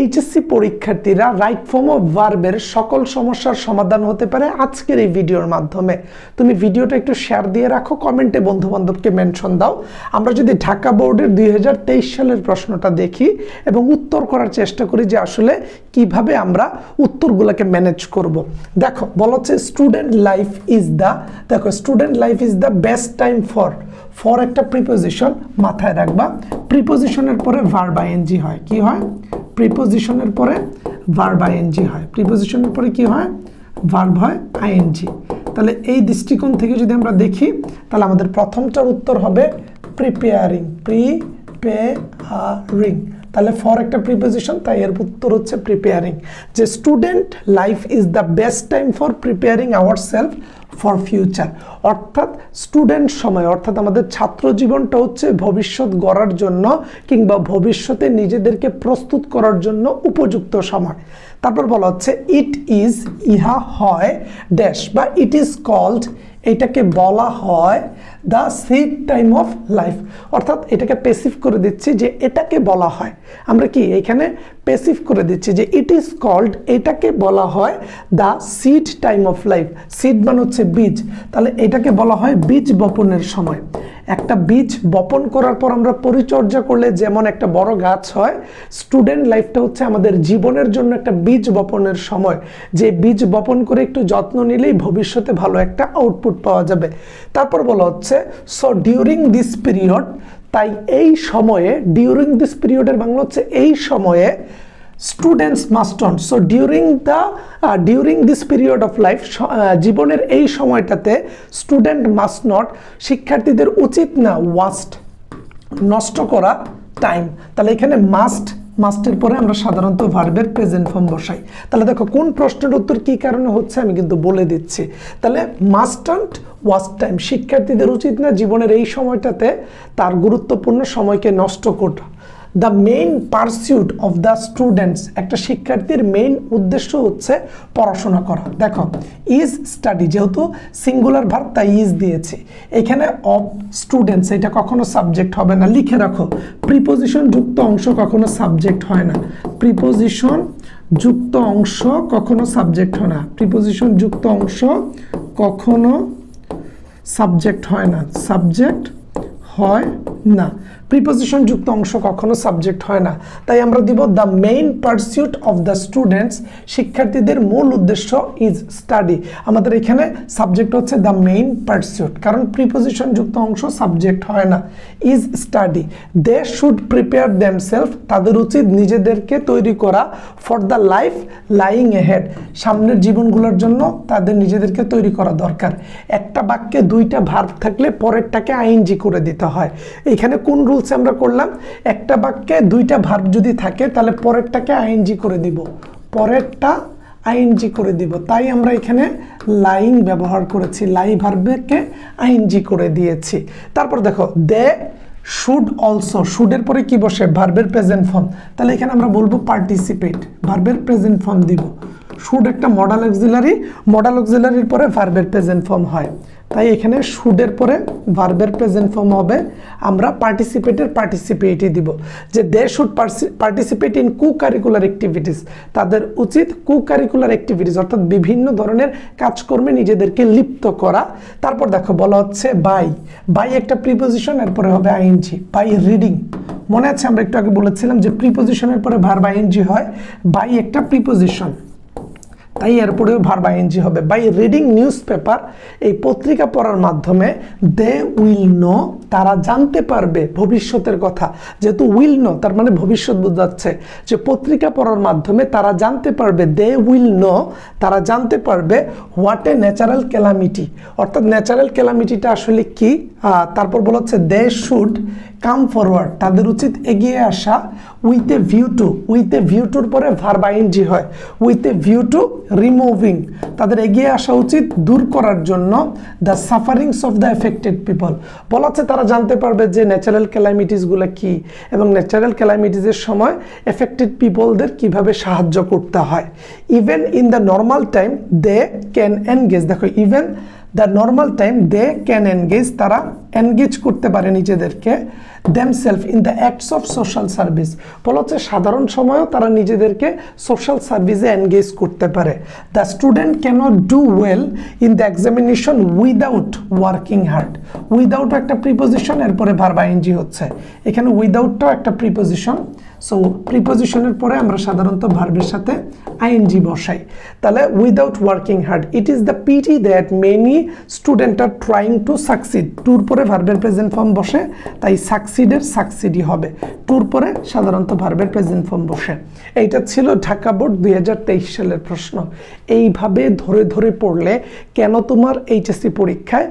HSC পরীক্ষার্থীরা right form of ভার্বের সকল সমস্যার সমাধান হতে পারে আজকের এই ভিডিওর মাধ্যমে। তুমি ভিডিওটা একটু শেয়ার দিয়ে রাখো কমেন্টে বন্ধু বান্ধবকে মেনশন দাও। আমরা যদি ঢাকা বোর্ডের দুই হাজার তেইশ সালের প্রশ্নটা দেখি এবং উত্তর করার চেষ্টা করি যে আসলে কীভাবে আমরা উত্তরগুলোকে ম্যানেজ করব। দেখো, বলা হচ্ছে স্টুডেন্ট লাইফ ইজ দ্য দেখো student life is the best time for for একটা প্রিপোজিশন মাথায় রাখবা। প্রিপোজিশনের পরে ভার্ব আইএনজি হয়। কি হয়? প্রিপোজিশনের পরে ভার্ব আইএনজি হয়। প্রিপোজিশনের পরে কি হয়? ভার্ব হয় আইএনজি তাহলে এই দৃষ্টিকোণ থেকে যদি আমরা দেখি, তাহলে আমাদের প্রথমটার উত্তর হবে প্রিপেয়ারিং প্রিপেয়ারিং তাহলে ফর একটা প্রিপোজিশন তাই এর উত্তর হচ্ছে প্রিপেয়ারিং যে student life is the best time for preparing our self for future অর্থাৎ স্টুডেন্ট সময়, অর্থাৎ আমাদের ছাত্র জীবনটা হচ্ছে ভবিষ্যৎ গড়ার জন্য কিংবা ভবিষ্যতে নিজেদেরকে প্রস্তুত করার জন্য উপযুক্ত সময়। তারপর বলা হচ্ছে ইট ইজ ইহা হয় ড্যাশ বা ইট ইজ কল্ড এটাকে বলা হয় the seed time of life অর্থাৎ এটাকে পেসিভ করে দিচ্ছি যে এটাকে বলা হয়। আমরা কি এখানে পেসিভ করে দিচ্ছি যে ইট ইজ কল্ড এটাকে বলা হয় the seed time of life seed মানে হচ্ছে বীজ। তাহলে এটাকে বলা হয় বীজ বপনের সময়। একটা বীজ বপন করার পর আমরা পরিচর্যা করলে যেমন একটা বড় গাছ হয় স্টুডেন্ট লাইফটা হচ্ছে আমাদের জীবনের জন্য একটা বীজ বপনের সময়। যে বীজ বপন করে একটু যত্ন নিলেই ভবিষ্যতে ভালো একটা আউটপুট পাওয়া যাবে। তারপর বলা হচ্ছে সো ডিউরিং দিস পিরিয়ড তাই এই সময়ে ডিউরিং দিস পিরিয়ডের বাংলা হচ্ছে, এই সময়ে students must so during the during this period of life জীবনের এই সময়টাতে স্টুডেন্ট মাস্ট নট শিক্ষার্থীদের উচিত না ওয়াস্ট নষ্ট করা টাইম তাহলে এখানে মাস্ট মাস্টের পরে আমরা সাধারণত ভার্বের প্রেজেন্ট ফর্ম বসাই। তাহলে দেখো, কোন প্রশ্নের উত্তর কী কারণে হচ্ছে আমি কিন্তু বলে দিচ্ছি। তাহলে মাস্ট অ্যান্ড ওয়াস্ট টাইম শিক্ষার্থীদের উচিত না জীবনের এই সময়টাতে তার গুরুত্বপূর্ণ সময়কে নষ্ট করা। The main pursuit of the students একটা শিক্ষার্থীর মেইন উদ্দেশ্য হচ্ছে পড়াশোনা করা। দেখো ইজ স্টাডি যেহেতু সিঙ্গুলার ভার্ব তাই ইজ দিয়েছে। এখানে অফ স্টুডেন্টস এটা কখনো সাবজেক্ট হবে না। লিখে রাখো প্রিপোজিশন যুক্ত অংশ কখনো সাবজেক্ট হয় না। প্রিপোজিশন যুক্ত অংশ কখনো সাবজেক্ট হয় না। প্রিপোজিশন যুক্ত অংশ কখনো সাবজেক্ট হয় না। সাবজেক্ট হয় না। প্রিপোজিশন যুক্ত অংশ কখনো সাবজেক্ট হয় না। তাই আমরা দিব the main pursuit of the students শিক্ষার্থীদের মূল উদ্দেশ্য ইজ স্টাডি আমাদের এখানে সাবজেক্ট হচ্ছে দ্য মেইন পারসিউট কারণ প্রিপোজিশন যুক্ত অংশ সাবজেক্ট হয় না is study they should prepare themselves তাদের উচিত নিজেদেরকে তৈরি করা for the life lying ahead সামনের জীবনগুলোর জন্য তাদের নিজেদেরকে তৈরি করা দরকার। একটা বাক্যে দুইটা ভার্ব থাকলে পরেরটাকে আইনজি করে দিতে হয়। এখানে কোন রুলস আমরা করলাম। একটা বাক্যে দুইটা ভার্ব যদি থাকে, তাহলে পরেরটাকে আইনজি করে দিব। পরেরটা আইনজি করে দিব। তাই আমরা এখানে লাইং ব্যবহার করেছি। লাই ভার্বকে আইনজি করে দিয়েছি। তারপর দেখো দে শুড অলসো শুডের পরে কি বসে? ভার্বের প্রেজেন্ট ফর্ম তাহলে এখানে আমরা বলব পার্টিসিপেট ভার্বের প্রেজেন্ট ফর্ম দিব। শুড একটা মডাল অক্সিলারি মডাল অক্সিলারির পরে ভার্বের প্রেজেন্ট ফর্ম হয়। তাই এখানে শুডের পরে ভার্বের প্রেজেন্ট ফর্ম হবে। আমরা পার্টিসিপেটের পার্টিসিপেটই দিব। যে they should participate in co curricular activities. তাদের উচিত কু কারিকুলার অ্যাক্টিভিটিস, অর্থাৎ বিভিন্ন ধরনের কাজকর্মে নিজেদেরকে লিপ্ত করা। তারপর দেখো, বলা হচ্ছে বাই বাই একটা প্রিপোজিশন এরপরে হবে আইএনজি বাই রিডিং মনে আছে আমরা একটু আগে বলেছিলাম যে প্রিপোজিশনের পরে ভার্ব আইএনজি হয়। বাই একটা প্রিপোজিশন তাই এরপরেও ভার্ব আইএনজি হবে। বাই রিডিং নিউজ পেপার এই পত্রিকা পড়ার মাধ্যমে দে উইল নো তারা জানতে পারবে ভবিষ্যতের কথা। যেহেতু উইল নো তার মানে ভবিষ্যৎ বোঝাচ্ছে। যে পত্রিকা পড়ার মাধ্যমে তারা জানতে পারবে দে উইল নো তারা জানতে পারবে হোয়াট এ ন্যাচারাল ক্যালামিটি অর্থাৎ ন্যাচারাল ক্যালামিটিটা আসলে কি? তারপর বলা হচ্ছে দে শুড কাম ফরওয়ার্ড তাদের উচিত এগিয়ে আসা with a view to with a view টুর পরে ভার্ব আইনজি হয়। With a view to removing তাদের এগিয়ে আসা উচিত দূর করার জন্য the sufferings of the affected people বলা হচ্ছে তারা জানতে পারবে যে ন্যাচারাল ক্যালামিটিসগুলো কি এবং ন্যাচারাল ক্যালামিটিসের সময় এফেক্টেড পিপলদের কীভাবে সাহায্য করতে হয়। Even in the normal time they can engage দেখো even the normal time they can engage তারা এনগেজ করতে পারে নিজেদেরকে them self in the acts of social service বলা হচ্ছে সাধারণ সময়ও তারা নিজেদেরকে সোশ্যাল সার্ভিসে এনগেজ করতে পারে। The student cannot do well in the examination without working hard without একটা প্রিপোজিশন এরপরে ভার্ব এনজি হচ্ছে। এখানে উইদাউটটাও একটা প্রিপোজিশন সো প্রিপোজিশনের পরে আমরা সাধারণত ভার্বের সাথে আইএনজি বসাই। তাহলে without working hard it is the pity that many student are trying to succeed টুর পরে ভার্বের প্রেজেন্ট ফর্ম বসে, তাই সাকসিডের সাকসিডই হবে। টুর পরে সাধারণত ভার্বের প্রেজেন্ট ফর্ম বসে। এইটা ছিল ঢাকা বোর্ড দুই হাজার তেইশ সালের প্রশ্ন। এইভাবে ধরে ধরে পড়লে কেন তোমার এইচএসসি পরীক্ষায়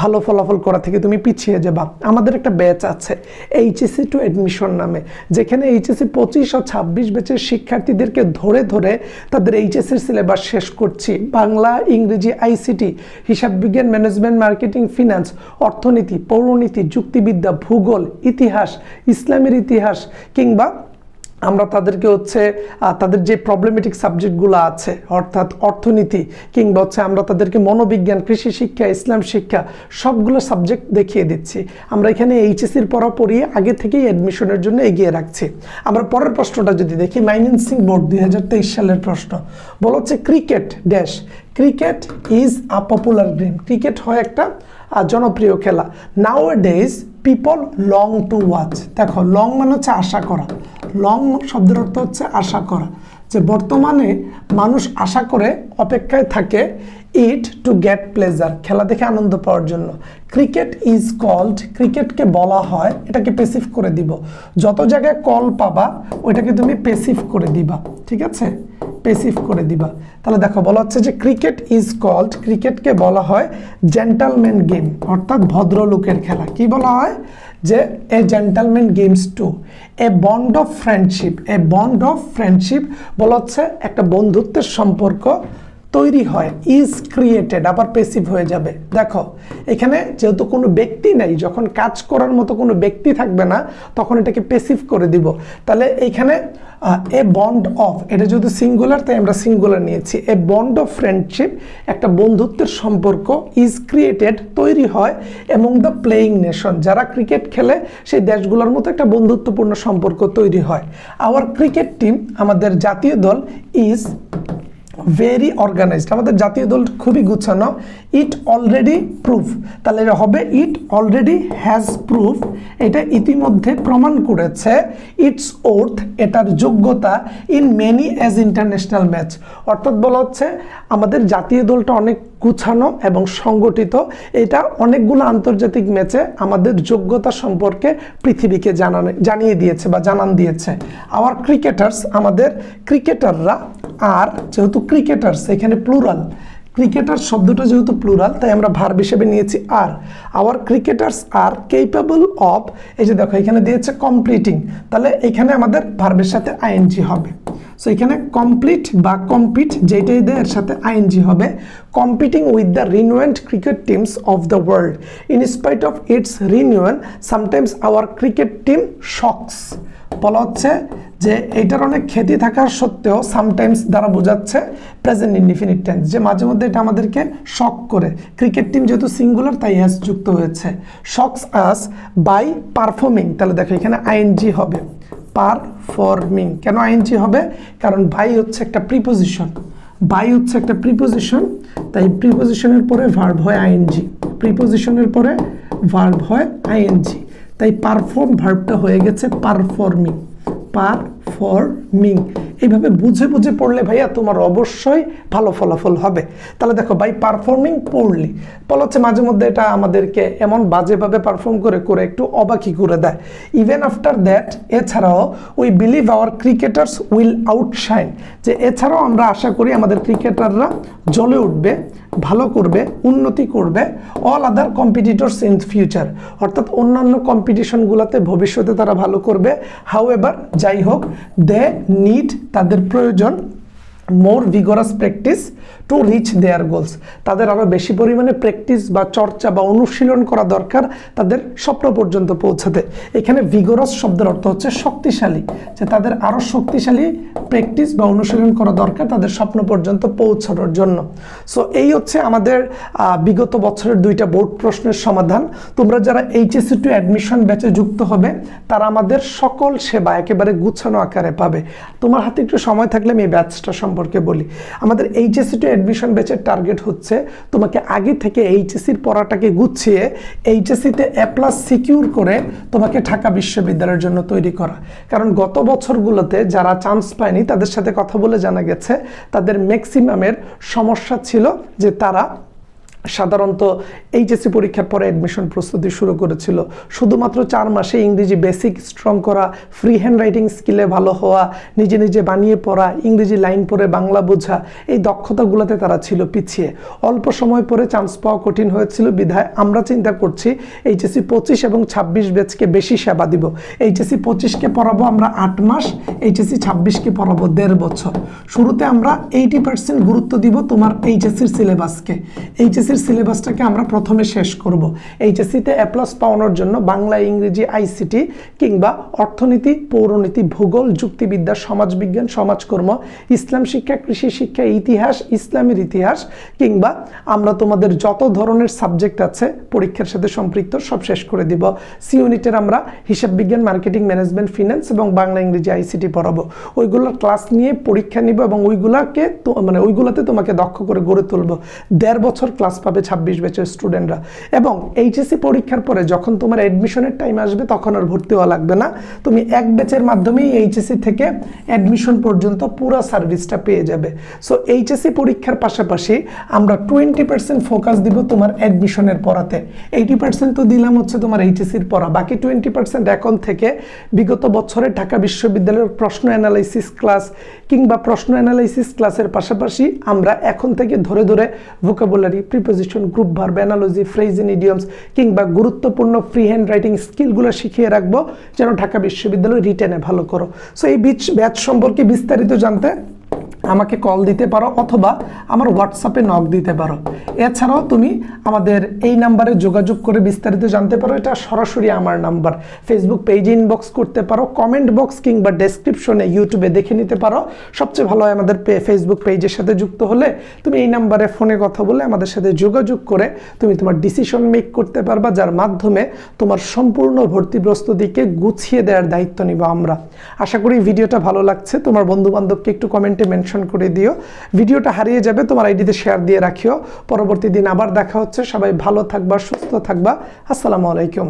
ভালো ফলাফল করা থেকে তুমি পিছিয়ে যাবা। আমাদের একটা ব্যাচ আছে এইচএসসি টু অ্যাডমিশন নামে। যেখানে এইচএসসি পঁচিশ ও ছাব্বিশ ব্যাচের শিক্ষার্থীদেরকে ধরে ধরে তাদের এইচএসসির সিলেবাস শেষ করছি। বাংলা, ইংরেজি আইসিটি হিসাব বিজ্ঞান ম্যানেজমেন্ট মার্কেটিং ফিনান্স অর্থনীতি, পৌরনীতি, যুক্তিবিদ্যা, ভূগোল, ইতিহাস, ইসলামের ইতিহাস কিংবা আমরা তাদেরকে হচ্ছে তাদের যে প্রবলেমেটিক সাবজেক্টগুলো আছে, অর্থাৎ অর্থনীতি, কিংবা হচ্ছে আমরা তাদেরকে মনোবিজ্ঞান, কৃষি শিক্ষা, ইসলাম শিক্ষা, সবগুলো সাবজেক্ট দেখিয়ে দিচ্ছি। আমরা এখানে এইচএসির পড়া পড়িয়ে আগে থেকেই অ্যাডমিশনের জন্য এগিয়ে রাখছি। আমরা পরের প্রশ্নটা যদি দেখি মাইনিং সিং বোর্ড দুই হাজার তেইশ সালের প্রশ্ন। বলা হচ্ছে, cricket dash cricket is a popular game cricket হয় একটা জনপ্রিয় খেলা। Nowadays people long to watch দেখো লং মানে হচ্ছে আশা করা। লং শব্দের অর্থ হচ্ছে আশা করা। যে বর্তমানে মানুষ আশা করে, অপেক্ষায় থাকে ইট টু গেট প্লেজার খেলা দেখে আনন্দ পাওয়ার জন্য। ক্রিকেট ইজ কল্ড ক্রিকেটকে বলা হয়, এটাকে পেসিভ করে দিব। যত জায়গায় কল পাবা, ওইটাকে তুমি পেসিভ করে দিবা, ঠিক আছে? পেসিভ করে দিবা। তাহলে দেখো, বলা হচ্ছে যে ক্রিকেট ইজ কল্ড ক্রিকেটকে বলা হয় জেন্টালম্যান গেম অর্থাৎ ভদ্রলোকের খেলা। কি বলা হয়? যে a gentleman games to a bond of friendship a bond of friendship বলা হচ্ছে একটা বন্ধুত্বের সম্পর্ক তৈরি হয় ইজ ক্রিয়েটেড আবার পেসিভ হয়ে যাবে। দেখো, এখানে যেহেতু কোনো ব্যক্তি নেই, যখন কাজ করার মতো কোনো ব্যক্তি থাকবে না, তখন এটাকে পেসিভ করে দিব। তাহলে এইখানে এ বন্ড অফ এটা যেহেতু সিঙ্গুলার তাই আমরা সিঙ্গুলার নিয়েছি। এ বন্ড অফ ফ্রেন্ডশিপ একটা বন্ধুত্বের সম্পর্ক ইজ ক্রিয়েটেড তৈরি হয় এবং দ্য প্লেয়িং নেশন যারা ক্রিকেট খেলে, সেই দেশগুলোর মতো একটা বন্ধুত্বপূর্ণ সম্পর্ক তৈরি হয়। আওয়ার ক্রিকেট টিম আমাদের জাতীয় দল ইজ ভেরি অর্গানাইজড আমাদের জাতীয় দল খুবই গুছানো। ইট অলরেডি প্রুফ তাহলে এটা হবে ইট অলরেডি হ্যাজ প্রুফ এটা ইতিমধ্যে প্রমাণ করেছে। ইটস ওর্থ এটার যোগ্যতা in many as international match অর্থাৎ বলা হচ্ছে, আমাদের জাতীয় দলটা অনেক গুছানো এবং সংগঠিত। এটা অনেকগুলো আন্তর্জাতিক ম্যাচে আমাদের যোগ্যতা সম্পর্কে পৃথিবীকে জানানো, জানিয়ে দিয়েছে বা জানান দিয়েছে। আওয়ার ক্রিকেটার্স আমাদের ক্রিকেটাররা আর যেহেতু ক্রিকেটার্স এখানে প্লুরাল ক্রিকেটার শব্দটা যেহেতু প্লুরাল তাই আমরা ভার্ব হিসেবে নিয়েছি আর। Our cricketers are capable of এই যে দেখো, এখানে দিয়েছে কমপ্লিটিং তাহলে এখানে আমাদের ভার্বের সাথে আইএনজি হবে। সো এখানে কমপ্লিট বা কম্পিট যেটাই দেয়, এর সাথে আইএনজি হবে। Competing with the renowned cricket teams of the world in spite of its renown sometimes our cricket team shocks বলা হচ্ছে যে এইটার অনেক খ্যাতি থাকার সত্ত্বেও সামটাইমস দ্বারা বোঝাচ্ছে প্রেজেন্ট ইনডিফিনিট টেন্স যে মাঝে মধ্যে এটা আমাদেরকে শক করে। ক্রিকেট টিম যেহেতু সিঙ্গুলার তাই যুক্ত হয়েছে। শকস আস বাই পারফর্মিং তাহলে দেখো, এখানে আইএনজি হবে। পারফর্মিং কেন আইএনজি হবে? কারণ বাই হচ্ছে একটা প্রিপোজিশন বাই হচ্ছে একটা প্রিপোজিশন তাই প্রিপোজিশনের পরে ভার্ব হয় আইএনজি প্রিপোজিশনের পরে ভার্ব হয় আইএনজি তাই পারফর্ম ভার্বটা হয়ে গেছে পারফর্মিং পারফর্মিং এইভাবে বুঝে বুঝে পড়লে ভাইয়া তোমার অবশ্যই ভালো ফলাফল হবে। তাহলে দেখো বাই পারফর্মিং পড়লি বলা হচ্ছে মাঝে মধ্যে এটা আমাদেরকে এমন বাজেভাবে পারফর্ম করে করে একটু অবাকি করে দেয়। ইভেন আফটার দ্যাট এছাড়াও we believe our cricketers will outshine যে এছাড়াও আমরা আশা করি আমাদের ক্রিকেটাররা জ্বলে উঠবে, ভালো করবে, উন্নতি করবে all other competitors in future অর্থাৎ অন্যান্য কম্পিটিশনগুলোতে ভবিষ্যতে তারা ভালো করবে। হাউ এভার যাই হোক দে নিড তাদের প্রয়োজন more vigorous practice to reach their goals তাদের আরও বেশি পরিমাণে প্র্যাকটিস বা চর্চা বা অনুশীলন করা দরকার তাদের স্বপ্ন পর্যন্ত পৌঁছাতে। এখানে ভিগোরাস শব্দের অর্থ হচ্ছে শক্তিশালী, যে তাদের আরও শক্তিশালী প্র্যাকটিস বা অনুশীলন করা দরকার তাদের স্বপ্ন পর্যন্ত পৌঁছানোর জন্য। সো এই হচ্ছে আমাদের বিগত বছরের দুইটা বোর্ড প্রশ্নের সমাধান। তোমরা যারা এইচএসসি টু অ্যাডমিশন ব্যাচে যুক্ত হবে, তারা আমাদের সকল সেবা একেবারে গুছানো আকারে পাবে। তোমার হাতে একটু সময় থাকলে আমি এই ব্যাচটা সম্পর্কে বলি। আমাদের এইচএসসি টু অ্যাডমিশন ব্যাচের টার্গেট হচ্ছে তোমাকে আগে থেকে এইচএসসির পড়াটাকে গুছিয়ে এইচএসসিতে এ প্লাস সিকিউর করে তোমাকে ঢাকা বিশ্ববিদ্যালয়ের জন্য তৈরি করা। কারণ গত বছরগুলোতে যারা চান্স পায়নি, তাদের সাথে কথা বলে জানা গেছে, তাদের ম্যাক্সিমামের সমস্যা ছিল যে তারা সাধারণত এইচএসসি পরীক্ষার পরে অ্যাডমিশন প্রস্তুতি শুরু করেছিল। শুধুমাত্র চার মাসে ইংরেজি বেসিক স্ট্রং করা ফ্রি হ্যান্ড রাইটিং স্কিলে ভালো হওয়া, নিজে নিজে বানিয়ে পড়া, ইংরেজি লাইন পড়ে বাংলা বোঝা, এই দক্ষতাগুলোতে তারা ছিল পিছিয়ে। অল্প সময় পরে চান্স পাওয়া কঠিন হয়েছিল বিধায় আমরা চিন্তা করছি এইচএসসি পঁচিশ এবং ছাব্বিশ ব্যাচকে বেশি সেবা দিব। এইচএসসি পঁচিশকে পড়াবো আমরা আট মাস, এইচএসসি ছাব্বিশকে পড়াবো দেড় বছর। শুরুতে আমরা এইটি পার্সেন্ট গুরুত্ব দিব তোমার এইচএসসির সিলেবাসকে এইচএসসির সিলেবাসটাকে আমরা প্রথমে শেষ করব। এইচএসসিতে এ প্লাস পাওয়ানোর জন্য বাংলা, ইংরেজি আইসিটি কিংবা অর্থনীতি, পৌরনীতি, ভূগোল, যুক্তিবিদ্যা, সমাজবিজ্ঞান, সমাজকর্ম, ইসলাম শিক্ষা, কৃষি শিক্ষা, ইতিহাস, ইসলামের ইতিহাস কিংবা আমরা তোমাদের যত ধরনের সাবজেক্ট আছে পরীক্ষার সাথে সম্পৃক্ত সব শেষ করে দিব। সি ইউনিটের আমরা হিসাব বিজ্ঞান মার্কেটিং ম্যানেজমেন্ট ফিনান্স এবং বাংলা, ইংরেজি আইসিটি পড়াবো। ওইগুলোর ক্লাস নিয়ে পরীক্ষা নিব এবং ওইগুলাকে মানে ওইগুলাতে তোমাকে দক্ষ করে গড়ে তুলবো। দেড় বছর ক্লাস পাবে ছাব্বিশ ব্যাচের স্টুডেন্টরা এবং এইচএসসি পরীক্ষার পরে যখন তোমার অ্যাডমিশনের টাইম আসবে, তখন আর ভর্তি হওয়া লাগবে না। তুমি এক ব্যাচের মাধ্যমেই এইচএসসি থেকে অ্যাডমিশন পর্যন্ত পুরো সার্ভিসটা পেয়ে যাবে। সো এইচএসসি পরীক্ষার পাশাপাশি আমরা টোয়েন্টি পার্সেন্ট ফোকাস দিব তোমার অ্যাডমিশনের পড়াতে। এইটি পার্সেন্ট তো দিলাম হচ্ছে তোমার এইচএসির পড়া। বাকি টোয়েন্টি পার্সেন্ট এখন থেকে বিগত বছরে ঢাকা বিশ্ববিদ্যালয়ের প্রশ্ন অ্যানালাইসিস ক্লাস কিংবা প্রশ্ন অ্যানালাইসিস ক্লাসের পাশাপাশি আমরা এখন থেকে ধরে ধরে vocabulary preposition group verb analogy phrasing idioms কিংবা গুরুত্বপূর্ণ ফ্রি হ্যান্ড রাইটিং স্কিলগুলো শিখিয়ে রাখব যেন ঢাকা বিশ্ববিদ্যালয় রিটেনে ভালো করো। সো এই বিচ ব্যাচ সম্পর্কে বিস্তারিত জানতে আমাকে কল দিতে পারো অথবা আমার হোয়াটসঅ্যাপে নক দিতে পারো। এছাড়াও তুমি আমাদের এই নাম্বারে যোগাযোগ করে বিস্তারিত জানতে পারো। এটা সরাসরি আমার নাম্বার ফেসবুক পেজে ইনবক্স করতে পারো কমেন্ট বক্স কিংবা ডেসক্রিপশনে ইউটিউবে দেখে নিতে পারো। সবচেয়ে ভালো হয় আমাদের ফেসবুক পেজের সাথে যুক্ত হলে তুমি এই নাম্বারে ফোনে কথা বলে আমাদের সাথে যোগাযোগ করে তুমি তোমার ডিসিশন মেক করতে পারবা, যার মাধ্যমে তোমার সম্পূর্ণ ভর্তি প্রস্তুতিকে গুছিয়ে দেওয়ার দায়িত্ব নিব আমরা। আশা করি ভিডিওটা ভালো লাগছে। তোমার বন্ধু বান্ধবকে একটু কমেন্টে মেনশন করে দিও। ভিডিওটা হারিয়ে যাবে, তোমার আইডিতে শেয়ার দিয়ে রাখিও। পরবর্তী দিন আবার দেখা হচ্ছে। সবাই ভালো থাকবা, সুস্থ থাকবা। আসসালামু আলাইকুম।